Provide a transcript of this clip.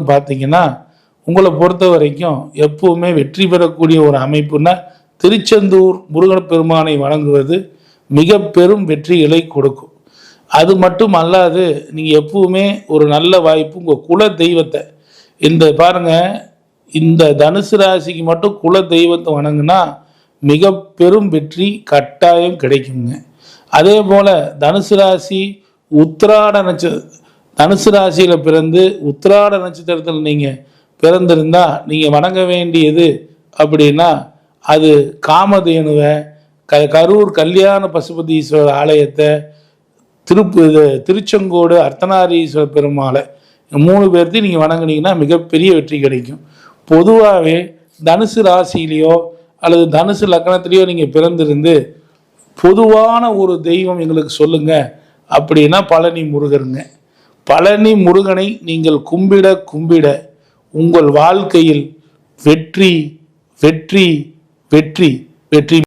பார்த்தீங்கன்னா உங்களை பொறுத்த வரைக்கும் எப்பவுமே வெற்றி பெறக்கூடிய ஒரு அமைப்புனா திருச்செந்தூர் முருகன் பெருமானை வணங்குவது மிக பெரும் வெற்றிகளை கொடுக்கும். அது மட்டும் அல்லாது நீங்கள் எப்பவுமே ஒரு நல்ல வாய்ப்பு உங்கள் குல தெய்வத்தை இந்த பாருங்க இந்த தனுசு ராசிக்கு மட்டும் குல தெய்வத்தை வணங்குனா மிக பெரும் வெற்றி கட்டாயம் கிடைக்குங்க. அதே போல் தனுசு ராசி உத்திராட நட்ச தனுசு ராசியில் பிறந்து உத்திராட நட்சத்திரத்தில் நீங்கள் பிறந்திருந்தா நீங்கள் வணங்க வேண்டியது அப்படின்னா அது காமதேனுவை க கரூர் கல்யாண பசுபதீஸ்வரர் ஆலயத்தை திருப்பு இது திருச்செங்கோடு அர்த்தநாரீஸ்வரர் பெருமாளை மூணு பேர்த்தையும் நீங்கள் வணங்குனீங்கன்னா மிகப்பெரிய வெற்றி கிடைக்கும். பொதுவாகவே தனுசு ராசியிலையோ அல்லது தனுசு லக்னத்திலேயோ நீங்கள் பிறந்திருந்து பொதுவான ஒரு தெய்வம் எங்களுக்கு சொல்லுங்கள் அப்படின்னா பழனி முருகருங்க. பழனி முருகனை நீங்கள் கும்பிட கும்பிட உங்கள் வாழ்க்கையில் வெற்றி வெற்றி வெற்றி வெற்றி